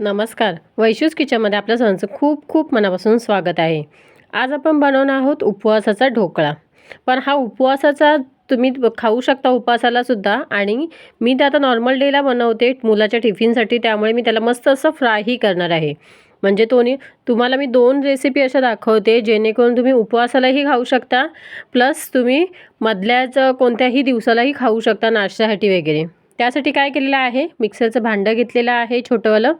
नमस्कार. वैशूज किचनमध्ये आपल्या सणचं खूप खूप मनापासून स्वागत आहे. आज आपण बनवणार आहोत उपवासाचा ढोकळा. पण हा उपवासाचा तुम्ही खाऊ शकता उपवासाला सुद्धा आणि मी ते आता नॉर्मल डेला बनवते मुलाच्या टिफिनसाठी त्यामुळे मी त्याला मस्त असं फ्रायही करणार आहे. म्हणजे तो नी तुम्हाला मी दोन रेसिपी अशा दाखवते जेणेकरून तुम्ही उपवासालाही खाऊ शकता प्लस तुम्ही मधल्याचं कोणत्याही दिवसालाही खाऊ शकता नाश्त्यासाठी वगैरे. त्यासाठी काय केलेलं आहे मिक्सरचं भांडं घेतलेलं आहे छोटंवालं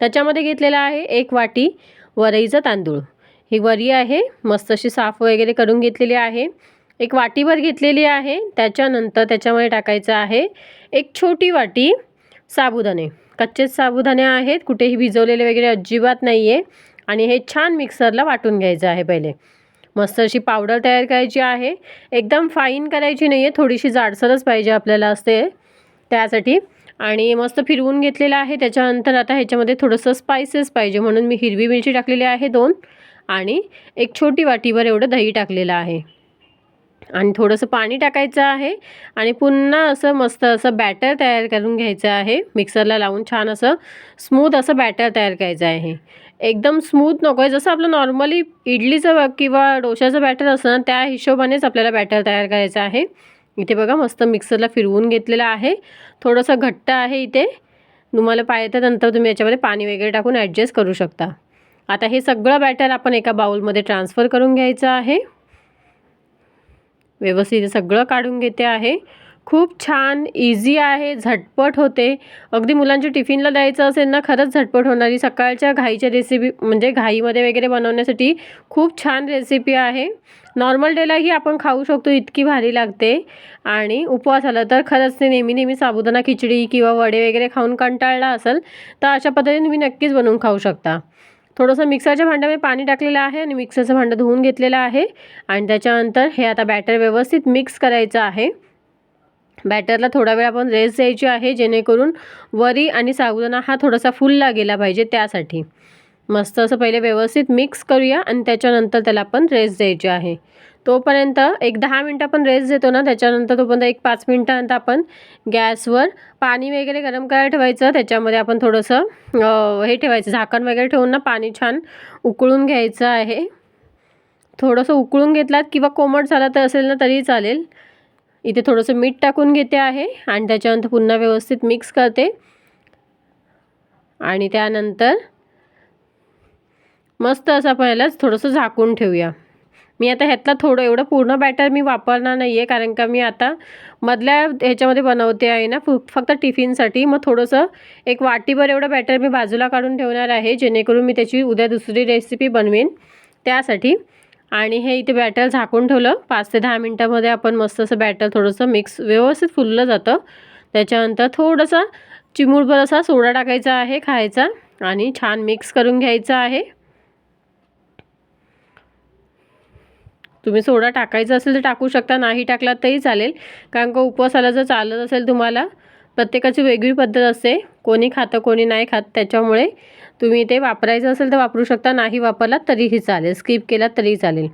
त्याच्यामध्ये घेतलेलं आहे एक वाटी वरईचा तांदूळ. ही वरी आहे मस्त अशी साफ वगैरे करून घेतलेली आहे. एक वाटीभर घेतलेली आहे त्याच्यानंतर त्याच्यामध्ये टाकायचं आहे एक छोटी वाटी साबुदाणे. कच्चेच साबुदाणे आहेत कुठेही भिजवलेले वगैरे अजिबात नाही आहे आणि हे छान मिक्सरला वाटून घ्यायचं आहे पहिले. मस्त अशी पावडर तयार करायची आहे. एकदम फाईन करायची नाही आहे थोडीशी जाडसरच पाहिजे आपल्याला असते त्यासाठी आणि मस्त फिरवून घेतलेलं आहे. त्याच्यानंतर आता ह्याच्यामध्ये थोडंसं स्पायसेस पाहिजे म्हणून मी हिरवी मिरची टाकलेली आहे दोन आणि एक छोटी वाटीवर एवढं दही टाकलेलं आहे. आणि थोडंसं पाणी टाकायचं आहे आणि पुन्हा असं मस्त असं बॅटर तयार करून घ्यायचं आहे. मिक्सरला लावून छान असं स्मूथ असं बॅटर तयार करायचं आहे. एकदम स्मूथ नको आहे. जसं आपलं नॉर्मली इडलीचं किंवा डोशाचं बॅटर असतं ना त्या हिशोबानेच आपल्याला बॅटर तयार करायचं आहे. इथे बघा मस्त मिक्सरला फिरवून घेतलेलं आहे. थोडंसं घट्ट आहे इथे. तुम्हाला पाहिजे नंतर तुम्ही याच्यामध्ये पाणी वगैरे टाकून ॲडजस्ट करू शकता. आता हे सगळं बॅटर आपण एका बाउलमध्ये ट्रान्सफर करून घ्यायचं आहे. व्यवस्थित सगळं काढून घेते आहे. खूप छान इझी आहे झटपट होते. अगदी मुलांच्या टिफिनला द्यायचं असेल ना खरंच झटपट होणारी. सकाळच्या घाईच्या रेसिपी म्हणजे घाईमध्ये वगैरे बनवण्यासाठी खूप छान रेसिपी आहे. नॉर्मल डेलाही आपण खाऊ शकतो इतकी भारी लागते. आणि उपवास आला तर खरंच ते नेहमी नेहमी साबुदाणा खिचडी किंवा वडे वगैरे खाऊन कंटाळला असेल तर अशा पद्धतीने तुम्ही नक्कीच बनवून खाऊ शकता. थोडंसं मिक्सरच्या भांड्यामध्ये पाणी टाकलेलं आहे आणि मिक्सरचं भांडं धुवून घेतलेलं आहे. आणि त्याच्यानंतर हे आता बॅटर व्यवस्थित मिक्स करायचं आहे. बॅटरला थोडा वेळ आपण रेस्ट द्यायची आहे जेणेकरून वरी आणि साबुदाणा हा थोडासा फुलला गेला पाहिजे त्यासाठी. मस्त असं पहिले व्यवस्थित मिक्स करूया आणि त्याच्यानंतर त्याला आपण रेस्ट द्यायची आहे. तोपर्यंत एक दहा मिनटं आपण रेस्ट देतो ना त्याच्यानंतर तोपर्यंत एक पाच मिनटानंतर आपण गॅसवर पाणी वगैरे गरम करायला ठेवायचं. त्याच्यामध्ये आपण थोडंसं हे ठेवायचं झाकण वगैरे ठेवून ना पाणी छान उकळून घ्यायचं आहे. थोडंसं उकळून घेतलात किंवा कोमट झाला तर असेल ना तरी चालेल. इथे थोडंसं मीठ टाकून घेते आहे आणि त्याच्यानंतर पुन्हा व्यवस्थित मिक्स करते. आणि त्यानंतर मस्त असं आपण यालाच थोडंसं झाकून ठेवूया. मी आता ह्यातलं थोडं एवढं पूर्ण बॅटर मी वापरणार नाही आहे कारण का मी आता मधल्या ह्याच्यामध्ये बनवते आहे ना फक्त टिफिनसाठी. मग थोडंसं एक वाटीभर एवढं बॅटर मी बाजूला काढून ठेवणार आहे जेणेकरून मी त्याची उद्या दुसरी रेसिपी बनवेन. त्यासाठी आणि हे इथे बॅटर झाकून ठेवलं. पाच ते दहा मिनटामध्ये आपण मस्त असं बॅटर थोडंसं मिक्स व्यवस्थित फुललं जातं. त्याच्यानंतर थोडंसं चिमूळभर असा सोडा टाकायचा आहे खायचा आणि छान मिक्स करून घ्यायचं आहे. तुम्ही सोडा टाकायचा असेल तर टाकू शकता नाही टाकलात तरी चालेल. कारण का उपवासाला जर चालत असेल तुम्हाला प्रत्येकाची वेगळी पद्धत असते. कोणी खातं कोणी नाही खात त्याच्यामुळे तुम्ही ते वापरायचं असेल तर वापरू शकता. नाही वापरलात तरीही चालेल. स्किप केलात तरी चालेल.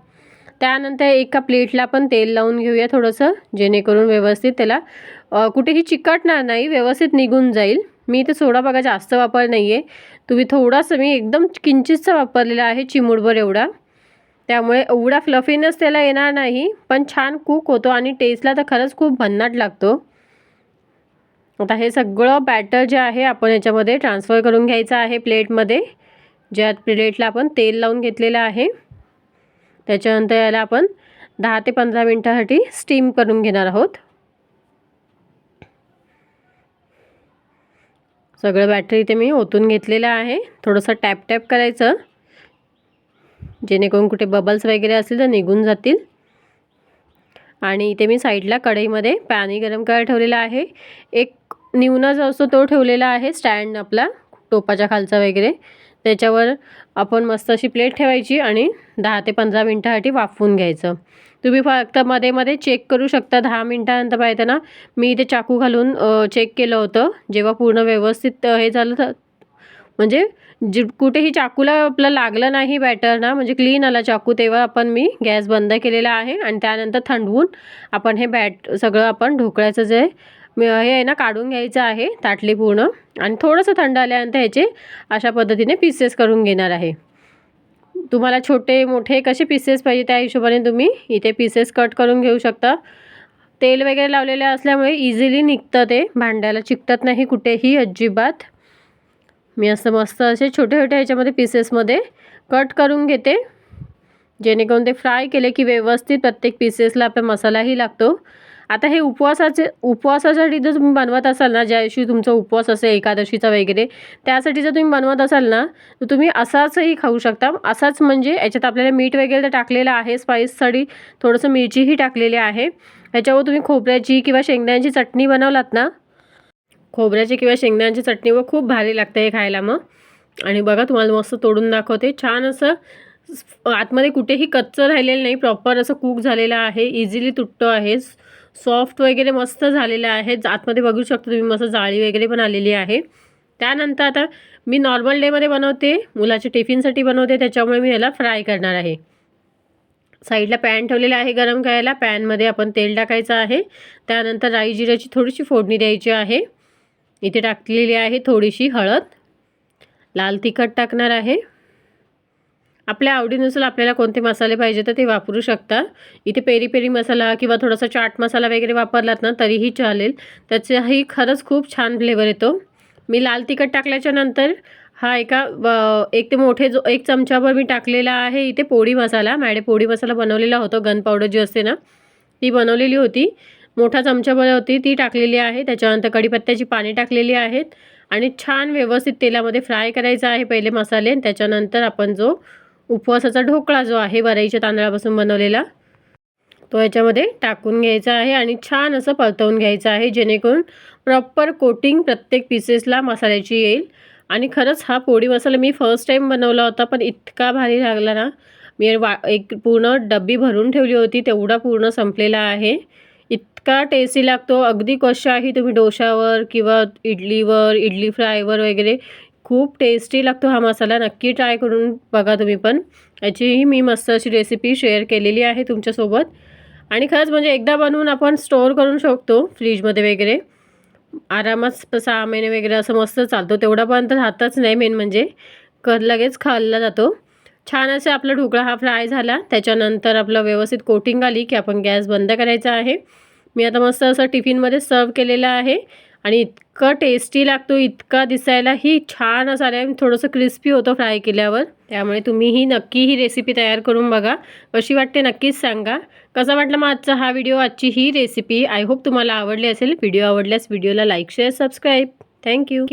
त्यानंतर एका प्लेटला पण तेल लावून घेऊया थोडंसं जेणेकरून व्यवस्थित त्याला कुठेही चिकटणार नाही. व्यवस्थित निघून जाईल. मी इथे सोडा बघा जास्त वापर नाही आहे तुम्ही थोडासा मी एकदम किंचितचा वापरलेला आहे चिमुडभर एवढा. त्यामुळे एवढा फ्लफीनेस त्याला येणार नाही. पण छान कुक होतो आणि टेस्टला तर खरंच खूप भन्नाट लागतो. आता हे सगळं बॅटर जे आहे आपण याच्यामध्ये ट्रान्सफर करून घ्यायचं आहे प्लेटमध्ये ज्या प्लेटला आपण तेल लावून घेतलेलं आहे. त्याच्यानंतर याला आपण दहा ते पंधरा मिनटासाठी स्टीम करून घेणार आहोत. सगळं बॅटरी इथे मी ओतून घेतलेलं आहे. थोडंसं टॅप टॅप करायचं. जेणेकरून कुठे बबल्स वगैरे असतील तर निघून जातील. आणि इथे मी साईडला कढईमध्ये पाणी गरम करायला ठेवलेलं आहे. एक निवना जो असतो तो ठेवलेला आहे स्टँड आपला टोपाच्या खालचा वगैरे. त्याच्यावर आपण मस्त अशी प्लेट ठेवायची आणि दहा ते पंधरा मिनटासाठी वाफवून घ्यायचं. तुम्ही फक्त मध्ये मध्ये चेक करू शकता दहा मिनटानंतर पाहिजे ना. मी इथे चाकू घालून चेक केलं होतं. जेव्हा पूर्ण व्यवस्थित हे झालं तर म्हणजे जि कुठेही चाकूला आपलं लागलं नाही बॅटर ना म्हणजे क्लीन आला चाकू तेव्हा आपण मी गॅस बंद केलेला आहे. आणि त्यानंतर थंडवून आपण हे बॅट सगळं आपण ढोकळ्याचं जे हे आहे ना काढून घ्यायचं आहे ताटली पूर्ण. आणि थोडंसं थंड आल्यानंतर ह्याचे अशा पद्धतीने पीसेस करून घेणार आहे. तुम्हाला छोटे मोठे कसे पीसेस पाहिजे त्या हिशोबाने तुम्ही इथे पीसेस कट करून घेऊ शकता. तेल वगैरे लावलेले असल्यामुळे इझिली निघतं ते. भांड्याला चिकटत नाही कुठेही अजिबात. मी असं मस्त असे छोटे छोटे ह्याच्यामध्ये पीसेसमध्ये कट करून घेते. जेणेकरून ते फ्राय केले की व्यवस्थित प्रत्येक पीसेसला आपला मसालाही लागतो. आता हे उपवासाचे उपवासासाठी जर तुम्ही बनवत असाल ना ज्या दिवशी तुमचा उपवास असेल एकादशीचा वगैरे त्यासाठी जर तुम्ही बनवत असाल ना तर तुम्ही असाचही खाऊ शकता. असाच म्हणजे याच्यात आपल्याला मीठ वगैरे तर टाकलेलं आहे स्पाईससाठी थोडंसं मिरचीही टाकलेली आहे. ह्याच्यावर तुम्ही खोबऱ्याची किंवा शेंगदाण्याची चटणी बनवलात ना खोबऱ्याची किंवा शेंगदाण्याची चटणीवर खूप भारी लागते हे खायला मग. आणि बघा तुम्हाला मस्त तोडून दाखवते. छान असं आतमध्ये कुठेही कच्चं राहिलेलं नाही प्रॉपर असं कुक झालेलं आहे इझिली तुटतो आहेस सॉफ्ट वगैरे मस्त झालेलं आहे. आतमध्ये बघू शकता तुम्ही मस्त जाळी वगैरे पण आलेली आहे. त्यानंतर आता मी नॉर्मल डेमध्ये बनवते. मुलाच्या टिफिनसाठी बनवते. त्याच्यामुळे मी याला फ्राय करणार आहे. साईडला पॅन ठेवलेला आहे गरम करायला. पॅनमध्ये आपण तेल टाकायचं आहे. त्यानंतर राई जिऱ्याची थोडीशी फोडणी द्यायची आहे. इथे टाकलेली आहे थोडीशी हळद. लाल तिखट टाकणार आहे. आपल्या आवडीनुसार आपल्याला कोणते मसाले पाहिजे तर ते वापरू शकता. इथे पेरी पेरी मसाला किंवा थोडासा चाट मसाला वगैरे वापरलात ना तरीही चालेल. त्याचाही खरंच खूप छान फ्लेवर येतो. मी लाल तिखट टाकल्याच्या नंतर हा एका एक ते मोठे जो एक चमचाभर मी टाकलेला आहे इथे पोळी मसाला. मॅडे पोळी मसाला बनवलेला होता गन पावडर जी असते ना ती बनवलेली होती. मोठा चमचाभर होती ती टाकलेली आहे. त्याच्यानंतर कढीपत्त्याची पाने टाकलेली आहेत. आणि छान व्यवस्थित तेलामध्ये फ्राय करायचा आहे पहिले मसाले. त्याच्यानंतर आपण जो उपवासाचा ढोकळा जो आहे वराईच्या तांदळापासून बनवलेला तो याच्यामध्ये टाकून घ्यायचा आहे आणि छान असं परतवून घ्यायचं आहे जेणेकरून प्रॉपर कोटिंग प्रत्येक पीसेसला मसाल्याची येईल. आणि खरंच हा पोळी मसाला मी फर्स्ट टाईम बनवला होता पण इतका भारी लागला ना. मी वा एक पूर्ण डब्बी भरून ठेवली होती तेवढा पूर्ण संपलेला आहे. इतका टेस्टी लागतो. अगदी कशाही तुम्ही डोशावर किंवा इडलीवर इडली फ्रायवर वगैरे खूप टेस्टी लागतो हा मसाला. नक्की ट्राय करून बघा तुम्ही पण. याचीही मी मस्त अशी रेसिपी शेअर केलेली आहे तुमच्यासोबत. आणि खरंच म्हणजे एकदा बनवून आपण स्टोअर करू शकतो फ्रीजमध्ये वगैरे. आरामात सहा महिने वगैरे असं मस्त चालतो. तेवढापर्यंत राहतच नाही मेन म्हणजे. कर लगेच खाल्ला जातो. छान असे आपला ढोकळा हा फ्राय झाला. त्याच्यानंतर आपलं व्यवस्थित कोटिंग आली की आपण गॅस बंद करायचा आहे. मी आता मस्त असं टिफिनमध्ये सर्व केलेलं आहे. आणि इतकं टेस्टी लागतो इतका दिसायलाही छान असा आहे थोडंसं क्रिस्पी होतं फ्राय केल्यावर. त्यामुळे तुम्हीही नक्की ही रेसिपी तयार करून बघा. कशी वाटते नक्कीच सांगा. कसा वाटला मग आजचा हा व्हिडिओ आजची ही रेसिपी आय होप तुम्हाला आवडली असेल. व्हिडिओ आवडल्यास व्हिडिओला लाईक शेअर सबस्क्राईब थँक्यू